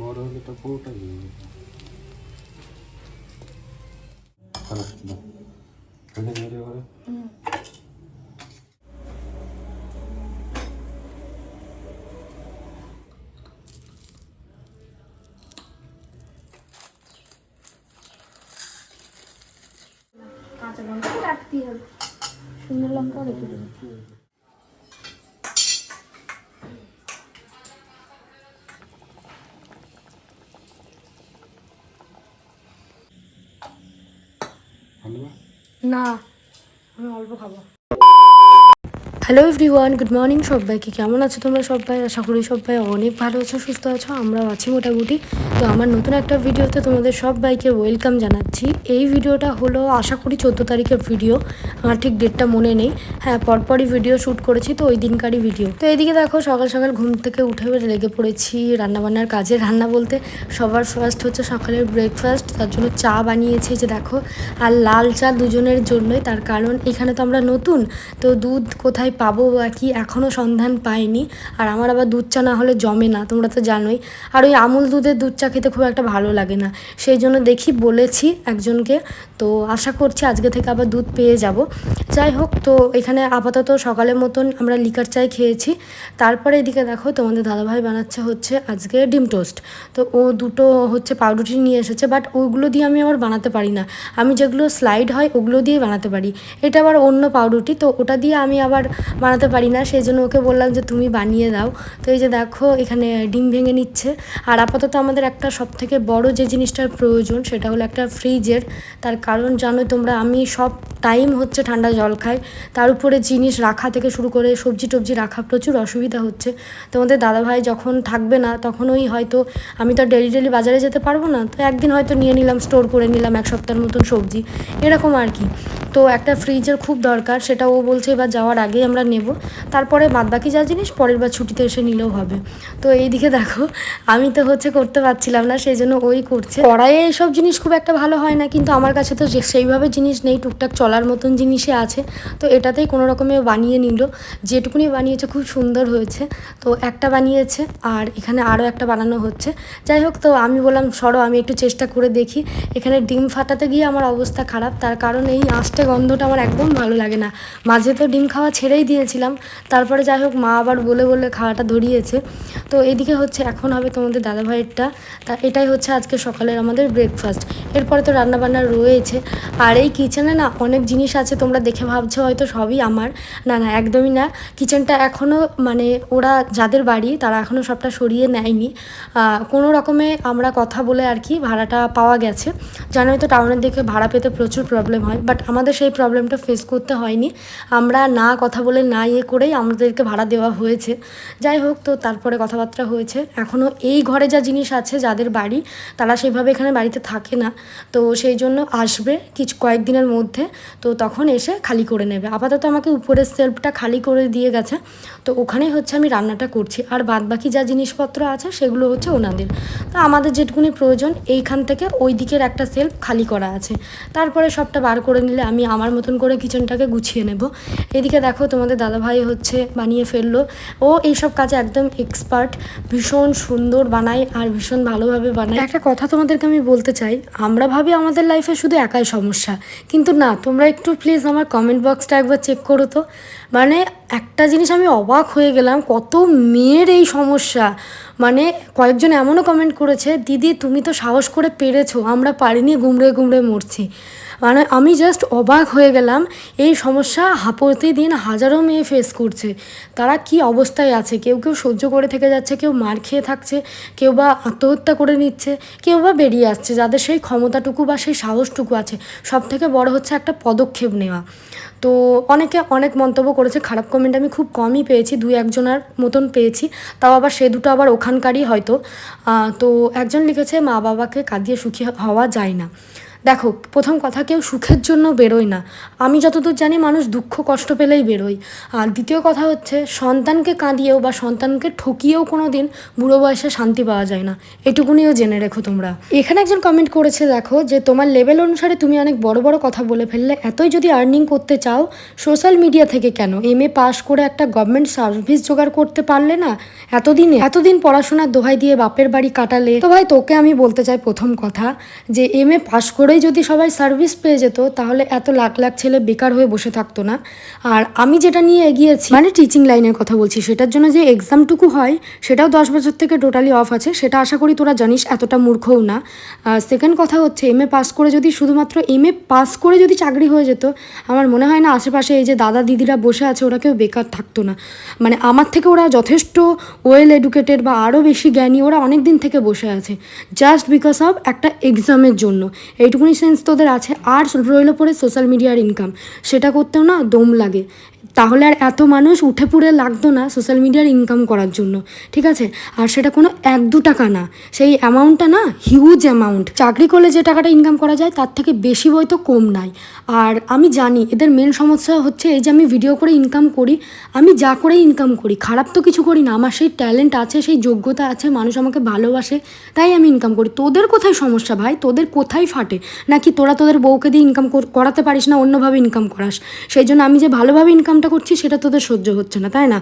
বড় হলে তো পুরোটাই হয়ে যাবে কাঁচা লঙ্কা রাখতেই হবে। শুকনো লঙ্কাও রেখে দেবো। না। আমি অল্প খাব। হ্যালো এভরিওয়ান গুড মর্নিং সবাইকে। কেমন আছো তোমরা সবাই? আশা করি সবাই অনেক ভালো আছো, সুস্থ আছো, আমরাও আছি মোটামুটি। তো আমার নতুন একটা ভিডিওতে তোমাদের সবাইকে ওয়েলকাম জানাচ্ছি। এই ভিডিওটা হলো, আশা করি চোদ্দ তারিখের ভিডিও। আমার ঠিক ডেটটা মনে নেই। হ্যাঁ পরপরই ভিডিও শ্যুট করেছি, তো ওই দিনকারই ভিডিও তো এদিকে দেখো, সকাল সকাল ঘুম থেকে উঠে লেগে পড়েছি। রান্নাবান্নার কাজে রান্না বলতে সবার ফার্স্ট হচ্ছে সকালের ব্রেকফাস্ট তার জন্য চা বানিয়েছি যে দেখো। আর লাল চা দুজনের জন্যই। তার কারণ, এখানে তো আমরা নতুন। তো দুধ কোথায় পাবো বা কি এখনও সন্ধান পাইনি আর আমার আবার দুধ চা না হলে জমে না, তোমরা তো জানোই। আর ওই আমুল দুধের দুধ চা খেতে খুব একটা ভালো লাগে না। সেই জন্য দেখি বলেছি একজনকে। তো আশা করছি আজকে থেকে আবার দুধ পেয়ে যাব। যাই হোক, তো এখানে আপাতত সকালের মতন আমরা লিকার চাই খেয়েছি। তারপরে এদিকে দেখো, তোমাদের দাদাভাই বানাচ্ছে হচ্ছে আজকে ডিম টোস্ট। তো ও দুটো হচ্ছে পাউরুটি নিয়ে এসেছে, বাট ওগুলো দিয়ে আমি আবার বানাতে পারি না। আমি যেগুলো স্লাইড হয় ওগুলো দিয়ে বানাতে পারি। এটা আবার অন্য পাউরুটি, তো ওটা দিয়ে আমি আবার বানাতে পারি না, সেই জন্য ওকে বললাম যে তুমি বানিয়ে দাও। তো এই যে দেখো, এখানে ডিম ভেঙে নিচ্ছে। আর আপাতত আমাদের একটা সব থেকে বড় যে জিনিসটার প্রয়োজন, সেটা হলো একটা ফ্রিজের। তার কারণ জানো তোমরা, আমি সব টাইম হচ্ছে ঠান্ডা জল খাই। তার উপরে জিনিস রাখা থেকে শুরু করে সবজি টবজি রাখা প্রচুর অসুবিধা হচ্ছে। তোমাদের দাদাভাই যখন থাকবে না তখন ওই হয়তো আমি তো ডেলি ডেলি বাজারে যেতে পারব না। তো একদিন হয়তো নিয়ে নিলাম, স্টোর করে নিলাম এক সপ্তাহের মতন সবজি। এরকম আর কি। তো একটা ফ্রিজের খুব দরকার, সেটা ও বলছে এবার যাওয়ার আগেই আমরা নেব। তারপরে বাদবাকি যা জিনিস পরের বার ছুটিতে এসে নিলেও হবে। তো এইদিকে দেখো, আমি তো হচ্ছে করতে পারছিলাম না সেই জন্য ওই করছে। কড়াইয়ে এইসব জিনিস খুব একটা ভালো হয় না, কিন্তু আমার কাছে তো সেইভাবে জিনিস নেই, টুকটাক চলার মতন জিনিসই আছে। তো এটাতেই কোনো রকমে বানিয়ে নিল। যেটুকুনি বানিয়েছে খুব সুন্দর হয়েছে। তো একটা বানিয়েছে, আর এখানে আরও একটা বানানো হচ্ছে। যাই হোক, তো আমি বললাম, সরো, আমি একটু চেষ্টা করে দেখি। এখানে ডিম ফাটাতে গিয়ে আমার অবস্থা খারাপ। তার কারণ এই আঁশটে গন্ধটা আমার একদম ভালো লাগে না। মাঝে তো ডিম খাওয়া ছেড়েই দিয়েছিলাম। তারপরে যাই হোক, মা আবার বলে বলে খাওয়াটা ধরিয়েছে। তো এদিকে হচ্ছে, এখন হবে তোমাদের দাদাভাইয়েরটা। তা এটাই হচ্ছে আজকে সকালের আমাদের ব্রেকফাস্ট এরপরে তো রান্নাবান্না রয়েছে। আর এই কিচেনে না অনেক জিনিস আছে, তোমরা দেখে ভাবছ, হয়তো সবই আমার। না না, একদমই না। কিচেনটা এখনও মানে ওরা যাদের বাড়ি, তারা এখনও সবটা সরিয়ে নেয়নি। কোনো রকমে আমরা কথা বলে আর কি ভাড়াটা পাওয়া গেছে। জানোই তো টাউনের দিকে ভাড়া পেতে প্রচুর প্রবলেম হয়। বাট আমাদের সেই প্রবলেমটা ফেস করতে হয়নি। আমরা না কথা বলে না ইয়ে করেই আমাদেরকে ভাড়া দেওয়া হয়েছে। যাই হোক, তো তারপরে কথাবার্তা হয়েছে। এখনও এই ঘরে যা জিনিস আছে, যাদের বাড়ি, তারা সেভাবে এখানে বাড়িতে থাকে না। তো সেই জন্য আসবে কিছু, কয়েকদিনের মধ্যে। তো তখন এসে খালি করে নেবে। আপাতত আমাকে উপরের সেলফটা খালি করে দিয়ে গেছে। তো ওখানেই হচ্ছে আমি রান্নাটা করছি। আর বাদ বাকি যা জিনিসপত্র আছে, সেগুলো হচ্ছে ওনাদের। তো আমাদের যেটুকুনি প্রয়োজন, এইখান থেকে ওই দিকের একটা সেলফ খালি করা আছে। তারপরে সবটা বার করে নিলে আমি আমার মতন করে কিচেনটাকে গুছিয়ে নেব। এদিকে দেখো তোমাদের দাদাভাই হচ্ছে বানিয়ে ফেলল। ও এইসব কাজে একদম এক্সপার্ট ভীষণ সুন্দর বানায় আর ভীষণ ভালোভাবে বানায়। একটা কথা তোমাদেরকে আমি বলতে চাই, আমরা ভাবি আমাদের লাইফে শুধু একাই সমস্যা, কিন্তু না, তোমরা একটু প্লিজ আমার কমেন্ট বক্সটা একবার চেক করো তো। মানে একটা জিনিস আমি অবাক হয়ে গেলাম, কত মেয়ের এই সমস্যা। মানে কয়েকজন এমনও কমেন্ট করেছে, দিদি, তুমি তো সাহস করে পেরেছ, আমরা পারিনি গুমড়ে গুমড়ে মরছি। মানে আমি জাস্ট অবাক হয়ে গেলাম, এই সমস্যা প্রতিদিন হাজারো মেয়ে ফেস করছে। তারা কি অবস্থায় আছে? কেউ কেউ সহ্য করে থেকে যাচ্ছে, কেউ মার খেয়ে থাকছে, কেউ বা আত্মহত্যা করে নিচ্ছে, কেউ বা বেরিয়ে আসছে, যাদের সেই ক্ষমতাটুকু বা সেই সাহসটুকু আছে সব থেকে বড় হচ্ছে একটা পদক্ষেপ নেওয়া। তো অনেকে অনেক মন্তব্য করেছে, খারাপ কমেন্ট আমি খুব কমই পেয়েছি, দুই একজনের মতন পেয়েছি, তাও আবার সে দুটো আবার ওখানকারই হয়তো। তো একজন লিখেছে মা বাবাকে কাঁদিয়ে সুখী হওয়া যায় না। দেখো, প্রথম কথা, কেউ সুখের জন্য বেরোয় না। আমি যতদূর জানি, মানুষ দুঃখ, কষ্ট পেলেই বেরোয়। আর দ্বিতীয় কথা হচ্ছে, সন্তানকে কাঁদিয়েও বা সন্তানকে ঠকিয়েও কোনো দিন বুড়ো বয়সে শান্তি পাওয়া যায় না। এটুকুনিও জেনে রেখো তোমরা। এখানে একজন কমেন্ট করেছে, দেখো, যে তোমার লেভেল অনুসারে তুমি অনেক বড় বড় কথা বলে ফেললে, এতই যদি আর্নিং করতে চাও সোশ্যাল মিডিয়া থেকে কেন? এম এ পাস করে একটা গভর্নমেন্ট সার্ভিস জোগাড় করতে পারলে না? এতদিনে, এতদিন পড়াশোনার দোহাই দিয়ে বাপের বাড়ি কাটালে। তো ভাই, তোকে আমি বলতে চাই প্রথম কথা, যে এম এ পাস করেই যদি সবাই সার্ভিস পেয়ে যেত, তাহলে এত লাখ লাখ ছেলে বেকার হয়ে বসে থাকতো না। আর আমি যেটা নিয়ে এগিয়েছি মানে টিচিং লাইনের কথা বলছি, সেটার জন্য যে এক্সামটুকু হয়, সেটাও দশ বছর থেকে টোটালি অফ আছে। সেটা আশা করি তোরা জানিস, এতটা মূর্খও না। সেকেন্ড কথা হচ্ছে এম এ পাস করে যদি শুধুমাত্র এম এ পাস করে যদি চাকরি হয়ে যেত, আমার মনে হয় না আশেপাশে এই যে দাদা দিদিরা বসে আছে, ওরা কেউ বেকার থাকতো না। মানে আমার থেকে ওরা যথেষ্ট ওয়েল এডুকেটেড বা আরও বেশি জ্ঞানী, ওরা অনেক দিন থেকে বসে আছে জাস্ট বিকজ অফ একটা এক্সামের জন্য। এইটুকুনি সেন্স তোদের আছে। আর রইল পরে সোশ্যাল মিডিয়ার ইনকাম সেটা করতেও না দম লাগে। তাহলে আর এত মানুষ উঠে পড়ে লাগতো না সোশ্যাল মিডিয়ার ইনকাম করার জন্য, ঠিক আছে? আর সেটা কোনো এক দু টাকা না। সেই অ্যামাউন্টটা না হিউজ অ্যামাউন্ট চাকরি করলে যে টাকাটা ইনকাম করা যায়, তার থেকে বেশি হয়তো কম নাই। আর আমি জানি এদের মেন সমস্যা হচ্ছে এই যে আমি ভিডিও করে ইনকাম করি, আমি যা করে ইনকাম করি, খারাপ তো কিছু করি না। আমার সেই ট্যালেন্ট আছে, সেই যোগ্যতা আছে, মানুষ আমাকে ভালোবাসে, তাই আমি ইনকাম করি। তোদের কোথায় সমস্যা ভাই? তোদের কোথায় ফাটে? নাকি তোরা তোদের বউকে দিয়ে ইনকাম করাতে পারিস না, অন্যভাবে ইনকাম করাস? সেই জন্য আমি যে ভালোভাবে ইনকামটা করছি, সেটা তোদের সহ্য হচ্ছে না, তাই না?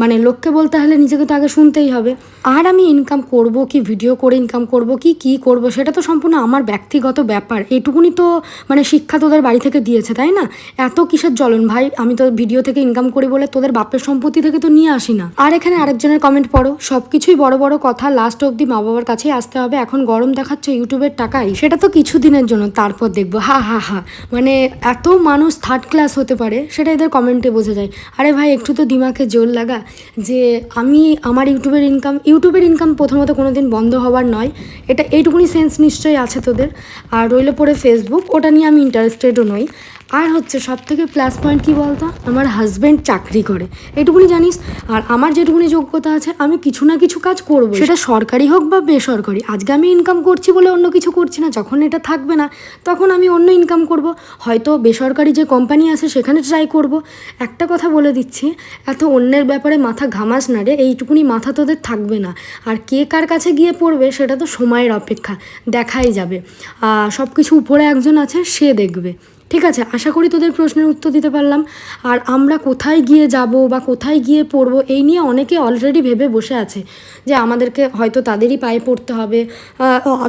মানে লোককে বলতে হলে নিজেকে তো আগে শুনতেই হবে। আর আমি ইনকাম করব কি ভিডিও করে ইনকাম করব কি কি করব, সেটা তো সম্পূর্ণ আমার ব্যক্তিগত ব্যাপার। এটুকুনি তো মানে শিক্ষা তোদের বাড়ি থেকে দিয়েছে, তাই না? এত কিসের জ্বলন ভাই? আমি তো ভিডিও থেকে ইনকাম করি বলে তোদের বাপের সম্পত্তি থেকে তো নিয়ে আসি না। আর এখানে আরেকজনের কমেন্ট পড়ো সব কিছুই বড় বড় কথা লাস্ট অবধি মা বাবার কাছেই আসতে হবে, এখন গরম দেখাচ্ছে ইউটিউবের টাকাই সেটা তো কিছু দিনের জন্য, তারপর দেখব, হা হা হা। মানে এত মানুষ থার্ড ক্লাস হতে পারে, সেটা এদের কমেন্টে বোঝা যায়। আরে ভাই, একটু তো দিমাকে জোর লাগা যে আমি আমার ইউটিউবের ইনকাম ইউটিউবের ইনকাম প্রথমত কোনো দিন বন্ধ হওয়ার নয়। এটা এইটুকুনি সেন্স নিশ্চয়ই আছে তোদের। আর রইলে পরে ফেসবুক ওটা নিয়ে আমি ইন্টারেস্টেডও নই। আর হচ্ছে সব থেকে প্লাস পয়েন্ট কী বলতো? আমার হাজব্যান্ড চাকরি করে। এটুকুনি জানিস? আর আমার যেটুকুনি যোগ্যতা আছে, আমি কিছু না কিছু কাজ করব সেটা সরকারি হোক বা বেসরকারি, আজকে আমি ইনকাম করছি বলে অন্য কিছু করছি না, যখন এটা থাকবে না, তখন আমি অন্য ইনকাম করব। হয়তো বেসরকারি যে কোম্পানি আছে, সেখানে ট্রাই করব। একটা কথা বলে দিচ্ছি, এত অন্যের ব্যাপারে মাথা ঘামাস না রে, এইটুকুনি মাথা তোদের থাকবে না। আর কে কার কাছে গিয়ে পড়বে, সেটা তো সময়ের অপেক্ষা, দেখাই যাবে। সব কিছু উপরে একজন আছে, সে দেখবে। ঠিক আছে, আশা করি তোদের প্রশ্নের উত্তর দিতে পারলাম। আর আমরা কোথায় গিয়ে যাব বা কোথায় গিয়ে পড়ব, এই নিয়ে অনেকে অলরেডি ভেবে বসে আছে যে আমাদেরকে হয়তো তাদেরই পায়ে পড়তে হবে।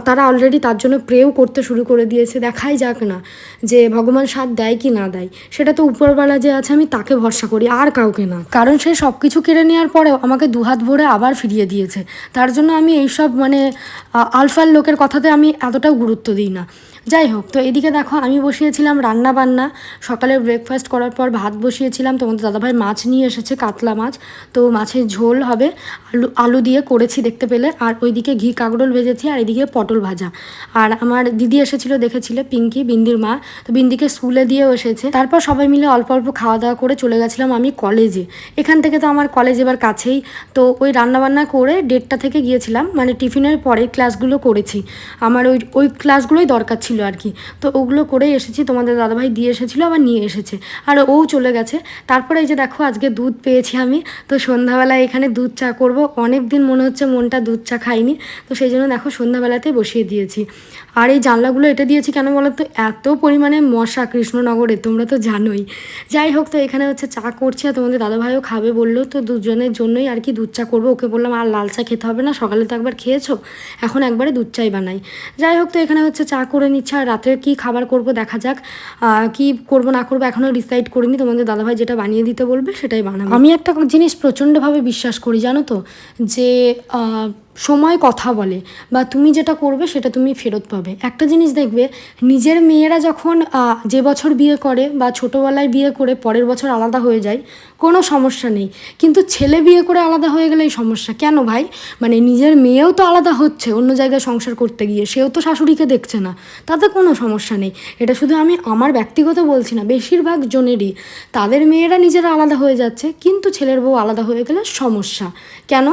তারা অলরেডি তার জন্য প্রেও করতে শুরু করে দিয়েছে, দেখাই যাক না যে ভগবান সাথ দেয় কি না দেয়। সেটা তো উপরবেলা যে আছে, আমি তাকে ভরসা করি, আর কাউকে না। কারণ সে সব কিছু কেড়ে নেওয়ার পরেও আমাকে দুহাত ভরে আবার ফিরিয়ে দিয়েছে। তার জন্য আমি এইসব মানে আলফাল লোকের কথাতে আমি এতটাও গুরুত্ব দিই না। যাই হোক তো এদিকে দেখো, আমি বসিয়েছিলাম রান্না বান্না। সকালে ব্রেকফাস্ট করার পর ভাত বসিয়েছিলাম। তোমাদের দাদাভাই মাছ নিয়ে এসেছে, কাতলা মাছ। তো মাছের ঝোল হবে, আলু আলু দিয়ে করেছি দেখতে পেলে। আর ওইদিকে ঘি কাগড়ল ভেজেছি, আর এদিকে পটল ভাজা। আর আমার দিদি এসেছিল, দেখেছিলে, পিঙ্কি, বিন্দির মা। তো বিন্দিকে স্কুলে দিয়েও এসেছে। তারপর সবাই মিলে অল্প অল্প খাওয়া দাওয়া করে চলে গেছিলাম আমি কলেজে। এখান থেকে তো আমার কলেজ এবার কাছেই। তো ওই রান্নাবান্না করে দেড়টা থেকে গিয়েছিলাম। মানে টিফিনের পরে ক্লাসগুলো করেছি। আমার ওই ওই ক্লাসগুলোই দরকার ছিল। আর কি। তো ওগুলো করেই এসেছি, তোমাদের দাদাভাই দিয়ে এসেছিল, আবার নিয়ে এসেছে। আর ও চলে গেছে। তারপরে এই যে দেখো, আজকে দুধ পেয়েছি আমি। তো সন্ধ্যাবেলায় এখানে দুধ চা করব। অনেক দিন মনে হচ্ছে মনটা দুধ চা খাইনি। তো সেই জন্য দেখো, সন্ধ্যাবেলাতে বসিয়ে দিয়েছি। আর এই জানলাগুলো এটা দিয়েছি কেন বলো তো এত পরিমাণে মশা কৃষ্ণনগরে, তোমরা তো জানোই। যাই হোক, তো এখানে হচ্ছে চা করছি আর তোমাদের দাদাভাইও খাবে বলল। তো দুজনের জন্যই আর কি দুধ চা করব। ওকে বললাম, আর লাল চা খেতে হবে না, সকালে তো একবার খেয়েছো। এখন একবারে দুধ চাই বানাই। যাই হোক, তো এখানে হচ্ছে চা করে নিচ্ছে। আর রাতের কি খাবার করব দেখা যাক কি করব না করব এখনও ডিসাইড করিনি। তোমাদের দাদাভাই যেটা বানিয়ে দিতে বলবে সেটাই বানাবো। আমি একটা জিনিস প্রচণ্ডভাবে বিশ্বাস করি, জানো তো? যে সময় কথা বলে বা তুমি যেটা করবে সেটা তুমি ফেরত পাবে। একটা জিনিস দেখবে, নিজের মেয়েরা যখন যে বছর বিয়ে করে বা ছোটোবেলায় বিয়ে করে পরের বছর আলাদা হয়ে যায়, কোনো সমস্যা নেই। কিন্তু ছেলে বিয়ে করে আলাদা হয়ে গেলে এই সমস্যা কেন ভাই? মানে নিজের মেয়েও তো আলাদা হচ্ছে অন্য জায়গায় সংসার করতে গিয়ে, সেও তো শাশুড়িকে দেখছে না। তাতে কোনো সমস্যা নেই। এটা শুধু আমি আমার ব্যক্তিগত বলছি না, বেশিরভাগ জনেরই। তাদের মেয়েরা নিজেরা আলাদা হয়ে যাচ্ছে, কিন্তু ছেলের বউ আলাদা হয়ে গেলে সমস্যা। কেন?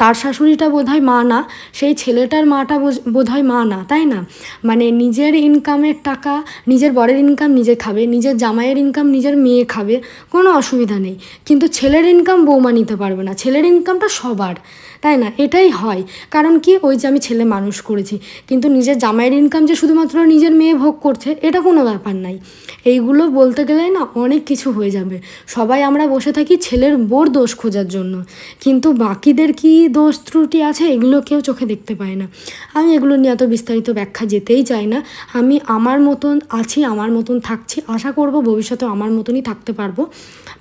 তার শাশুড়িটা বোধহয় মা না, সেই ছেলেটার মাটা বোঝ- হয় মা না, তাই না? মানে নিজের ইনকামের টাকা, নিজের বরের ইনকাম নিজে খাবে, নিজের জামাইয়ের ইনকাম নিজের মেয়ে খাবে, কোনো অসুবিধা নেই। কিন্তু ছেলের ইনকাম বৌমা নিতে পারবে না, ছেলের ইনকামটা সবার। তাই না? এটাই হয়। কারণ কি? ওই যে আমি ছেলে মানুষ করেছি। কিন্তু নিজের জামাইয়ের ইনকাম যে শুধুমাত্র নিজের মেয়ে ভোগ করছে, এটা কোনো ব্যাপার নাই। এইগুলো বলতে গেলে না অনেক কিছু হয়ে যাবে। সবাই আমরা বসে থাকি ছেলের বোর দোষ খোঁজার জন্য। কিন্তু বাকিদের কি দোষ ত্রুটি আছে, এগুলো কেউ চোখে দেখতে পায় না। আমি এগুলো নিয়ে এত বিস্তারিত ব্যাখ্যা যেতেই চাই না। আমি আমার মতন আছি, আমার মতন থাকছি, আশা করব ভবিষ্যতে আমার মতনই থাকতে পারব।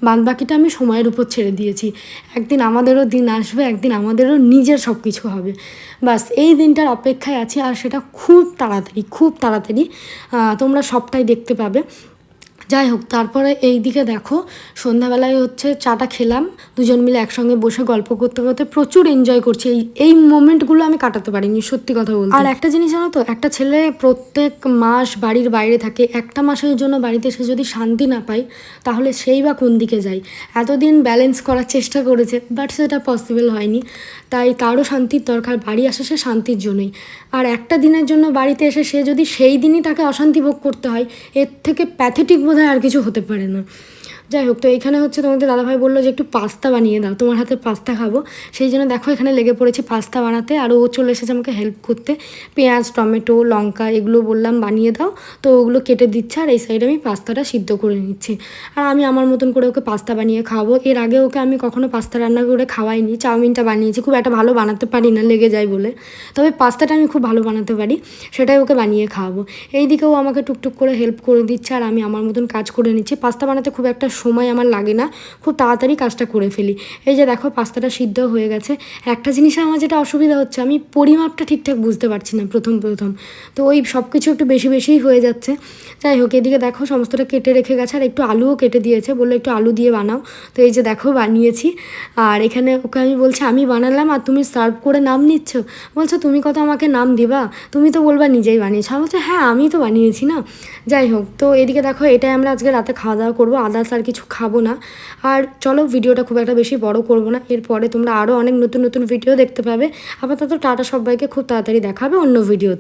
বাদ বাকিটা আমি সময়ের উপর ছেড়ে দিয়েছি। একদিন আমাদেরও দিন আসবে, একদিন আমাদেরও নিজের সব কিছু হবে। বাস এই দিনটার অপেক্ষায় আছি আর সেটা খুব তাড়াতাড়ি খুব তাড়াতাড়ি তোমরা সবটাই দেখতে পাবে। যাই হোক তারপরে এই দিকে দেখো, সন্ধ্যাবেলায় হচ্ছে চাটা খেলাম, দুজন মিলে একসঙ্গে বসে গল্প করতে করতে প্রচুর এনজয় করছি। এই এই মোমেন্টগুলো আমি কাটাতে পারিনি, সত্যি কথা বলতে। আর একটা জিনিস জানো তো, একটা ছেলে প্রত্যেক মাস বাড়ির বাইরে থাকে, একটা মাসের জন্য বাড়িতে এসে যদি শান্তি না পায়, তাহলে সেই বা কোন দিকে যায়? এতদিন ব্যালেন্স করার চেষ্টা করেছে বাট সেটা পসিবল হয়নি। তাই তারও শান্তির দরকার, বাড়ি আসে সে শান্তির জন্যই। আর একটা দিনের জন্য বাড়িতে এসে সে যদি সেই দিনই তাকে অশান্তি ভোগ করতে হয়, এর থেকে প্যাথেটিক বোধ আর কিছু হতে পারে না। যাই হোক, তো এখানে হচ্ছে তোমাদের দাদাভাই বলল যে একটু পাস্তা বানিয়ে দাও, তোমার হাতে পাস্তা খাব। সেই জন্য দেখো এখানে লেগে পড়েছি পাস্তা বানাতে, আর ও চলে এসেছে আমাকে হেল্প করতে। পেঁয়াজ, টমেটো, লঙ্কা এগুলো বললাম বানিয়ে দাও, তো ওগুলো কেটে দিচ্ছে, আর এই সাইডে আমি পাস্তাটা সিদ্ধ করে নিচ্ছি। আর আমি আমার মতন করে ওকে পাস্তা বানিয়ে খাওয়াবো। এর আগে ওকে আমি কখনো পাস্তা রান্না করে খাওয়াইনি, চাউমিনটা বানিয়েছি, খুব একটা ভালো বানাতে পারি না, লেগে যায় বলে। তবে পাস্তাটা আমি খুব ভালো বানাতে পারি, সেটাই ওকে বানিয়ে খাওয়াবো। এই দিকেও আমাকে টুকটুক করে হেল্প করে দিচ্ছে, আর আমি আমার মতন কাজ করে নিচ্ছি। পাস্তা বানাতে খুব একটা সময় আমার লাগে না, খুব তাড়াতাড়ি কাজটা করে ফেলি। এই যে দেখো, পাস্তাটা সিদ্ধ হয়ে গেছে। একটা জিনিসে আমার যেটা অসুবিধা হচ্ছে, আমি পরিমাপটা ঠিকঠাক বুঝতে পারছি না প্রথম প্রথম। তো ওই সব কিছু একটু বেশি, বেশিই হয়ে যাচ্ছে। যাই হোক, এদিকে দেখো, সমস্তটা কেটে রেখে গেছে, আর একটু আলুও কেটে দিয়েছে। বলল একটু আলু দিয়ে বানাও। তো এই যে দেখো, বানিয়েছি। আর এখানে ওকে আমি বলছি, আমি বানালাম আর তুমি সার্ভ করে নাম নিচ্ছ? বলছো, তুমি কত আমাকে নাম দিবা? তুমি তো বলবা নিজেই বানিয়েছো। আমি বলছি হ্যাঁ আমি তো বানিয়েছি না। যাই হোক, তো এদিকে দেখো, এটাই আমরা আজকে রাতে খাওয়া দাওয়া করব। আদার্স আর কিছু খাব না। আর চলো ভিডিওটা খুব একটা বেশি বড় করব না। এরপরে তোমরা আরও অনেক নতুন নতুন ভিডিও দেখতে পাবে। আপাতত টাটা সবাইকে, খুব তাড়াতাড়ি দেখাবে অন্য ভিডিও